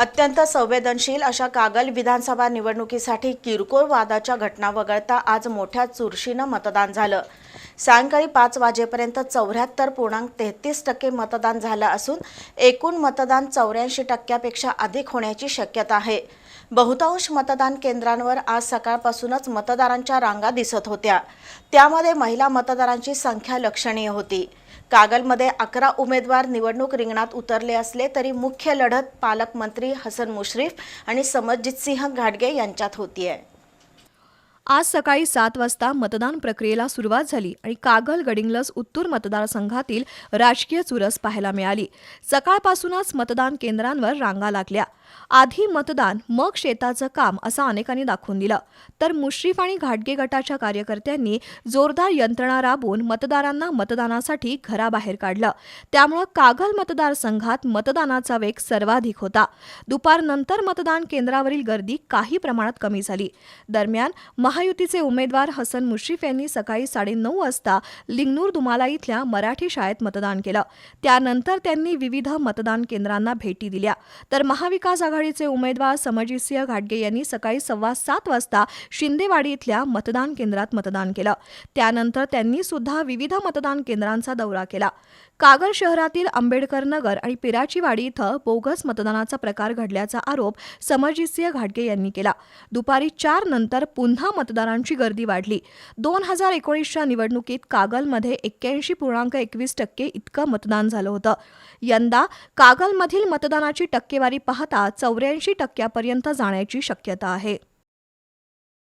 अत्यंत संवेदनशील अशा कागल विधानसभा निवडणुकीसाठी किरकोळ वादाच्या घटना वगळता आज मोठ्या चुरशीनं मतदान झालं. सायंकाळी पाच वाजेपर्यंत चौऱ्याहत्तर पूर्णांक तेहतीस टक्के मतदान झालं असून एकूण मतदान चौऱ्याऐंशी टक्क्यापेक्षा अधिक होण्याची शक्यता आहे. बहुतांश मतदान केंद्रांवर आज सकाळपासूनच मतदारांच्या रांगा दिसत होत्या. त्यामध्ये महिला मतदारांची संख्या लक्षणीय होती. कागलमध्ये अकरा उमेदवार निवडणूक रिंगणात उतरले असले तरी मुख्य लढत पालकमंत्री हसन मुश्रीफ आणि समरजितसिंह घाटगे यांच्यात होती आहे आज सकाळी सात वाजता मतदान प्रक्रियेला सुरुवात झाली आणि कागल गडिंग्लज उत्तूर मतदारसंघातील राजकीय चुरस पाहायला मिळाली. सकाळपासूनच मतदान केंद्रांवर रांगा लागल्या. आधी मतदान मग शेताचं काम असं अनेकांनी दाखवून दिलं. तर मुश्रीफ आणि घाटगे गटाच्या कार्यकर्त्यांनी जोरदार यंत्रणा राबवून मतदारांना मतदानासाठी घराबाहेर काढलं. त्यामुळं कागल मतदारसंघात मतदानाचा वेग सर्वाधिक होता. दुपारनंतर मतदान केंद्रावरील गर्दी काही प्रमाणात कमी झाली. दरम्यान महायुतीचे उमेदवार हसन मुश्रीफ यांनी सकाळी साडेनऊ वाजता लिंगनूर दुमाला इथल्या मराठी शाळेत मतदान केलं. त्यानंतर त्यांनी विविध मतदान केंद्रांना भेटी दिल्या. तर महाविकास आघाडीचे उमेदवार समजितसिंह घाटगे यांनी सकाळी सव्वा सात वाजता शिंदेवाडी इथल्या मतदान केंद्रात मतदान केलं. त्यानंतर त्यांनी सुद्धा विविध मतदान केंद्रांचा दौरा केला. कागल शहरातील आंबेडकर नगर आणि पिराचीवाडी इथं बोगस मतदानाचा प्रकार घडल्याचा आरोप समजितसिंह घाटगे यांनी केला. दुपारी चार नंतर पुन्हा मतदारांची गर्दी वाढली. दोन हजार एकोणीसच्या निवडणुकीत कागलमध्ये एक्क्याऐंशी पूर्णांक एकवीस टक्के इतकं मतदान झालं होतं. यंदा कागलमधील मतदानाची टक्केवारी पाहता चौऱ्याऐंशी टक्क्यापर्यंत जाण्याची शक्यता आहे.